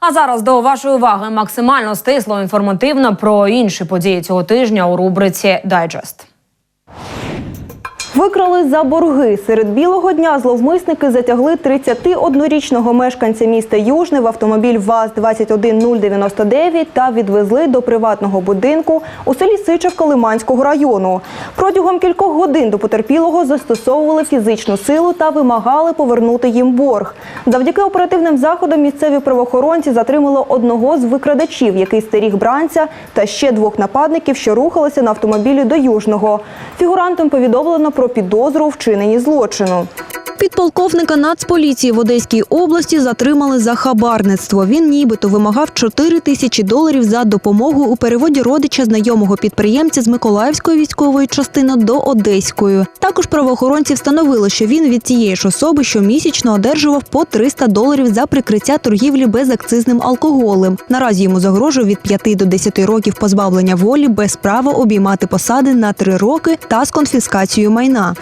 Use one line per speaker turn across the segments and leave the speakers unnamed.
А зараз до вашої уваги максимально стисло інформативно про інші події цього тижня у рубриці Дайджест.
Викрали за борги. Серед білого дня зловмисники затягли 31-річного мешканця міста Южне в автомобіль ВАЗ-21099 та відвезли до приватного будинку у селі Сичавка Лиманського району. Протягом кількох годин до потерпілого застосовували фізичну силу та вимагали повернути їм борг. Завдяки оперативним заходам місцеві правоохоронці затримали одного з викрадачів, який стеріг бранця, та ще двох нападників, що рухалися на автомобілі до Южного. Фігурантам повідомлено про підозру у вчиненні злочину.
Підполковника Нацполіції в Одеській області затримали за хабарництво. Він нібито вимагав 4 тисячі доларів за допомогу у переводі родича знайомого підприємця з Миколаївської військової частини до Одеської. Також правоохоронці встановили, що він від тієї ж особи щомісячно одержував по 300 доларів за прикриття торгівлі безакцизним алкоголем. Наразі йому загрожує від 5 до 10 років позбавлення волі без права обіймати посади на 3 роки та з конфіскацією майна.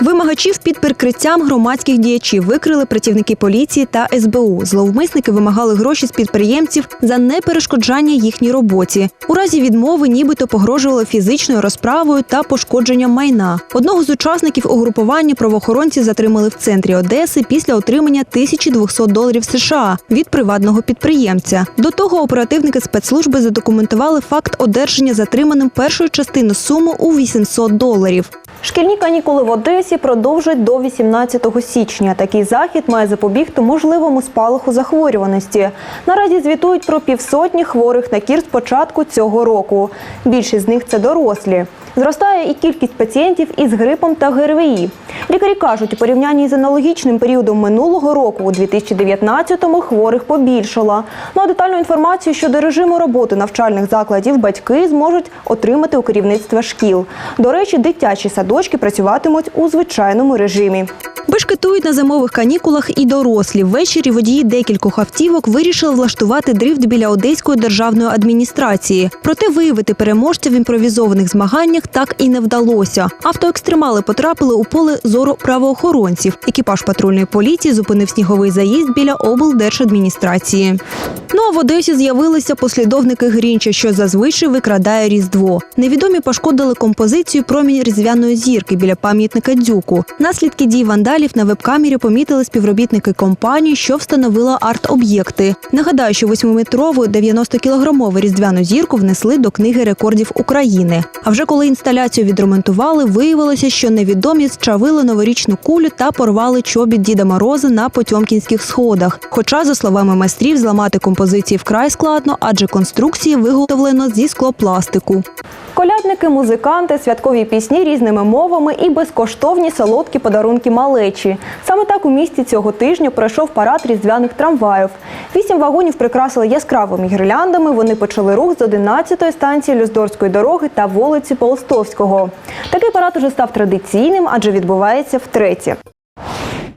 Вимагачів під прикриттям громадських діячів викрили працівники поліції та СБУ. Зловмисники вимагали гроші з підприємців за неперешкоджання їхній роботі. У разі відмови нібито погрожували фізичною розправою та пошкодженням майна. Одного з учасників угрупування правоохоронці затримали в центрі Одеси після отримання 1200 доларів США від приватного підприємця. До того оперативники спецслужби задокументували факт одержання затриманим першої частини суми у 800 доларів.
Шкільні канікули в Одесі продовжать до 18 січня. Такий захід має запобігти можливому спалаху захворюваності. Наразі звітують про півсотні хворих на кір з початку цього року. Більшість з них це дорослі. Зростає і кількість пацієнтів із грипом та ГРВІ. Лікарі кажуть, у порівнянні з аналогічним періодом минулого року, у 2019-му хворих побільшало. Ну а детальну інформацію щодо режиму роботи навчальних закладів батьки зможуть отримати у керівництва шкіл. До речі, дитячі садочки працюватимуть у звичайному режимі.
Бешкетують на зимових канікулах і дорослі. Ввечері водії декількох автівок вирішили влаштувати дрифт біля Одеської державної адміністрації. Проте виявити переможця в імпровізованих змаганнях так і не вдалося. Автоекстремали потрапили у поле зору правоохоронців. Екіпаж патрульної поліції зупинив сніговий заїзд біля облдержадміністрації. Ну а в Одесі з'явилися послідовники Грінча, що зазвичай викрадає Різдво. Невідомі пошкодили композицію промінь різдвяної зірки біля пам'ятника Дзюку. Наслідки дій вандалів на веб-камері помітили співробітники компанії, що встановила арт-об'єкти. Нагадаю, що восьмиметрову 90-кілограмову різдвяну зірку внесли до книги рекордів України. А вже коли інсталяцію відремонтували, виявилося, що невідомі зчавили новорічну кулю та порвали чобіт Діда Мороза на Потьомкінських сходах. Хоча, за словами майстрів, зламати композиції вкрай складно, адже конструкції виготовлено зі склопластику.
Колядники, музиканти, святкові пісні різними мовами і безкоштовні солодкі подарунки малечі. Саме так у місті цього тижня пройшов парад різдвяних трамваїв. Вісім вагонів прикрасили яскравими гірляндами. Вони почали рух з 11-ї станції Люздорської дороги та вулиці Полстовського. Такий парад уже став традиційним, адже відбувається втретє.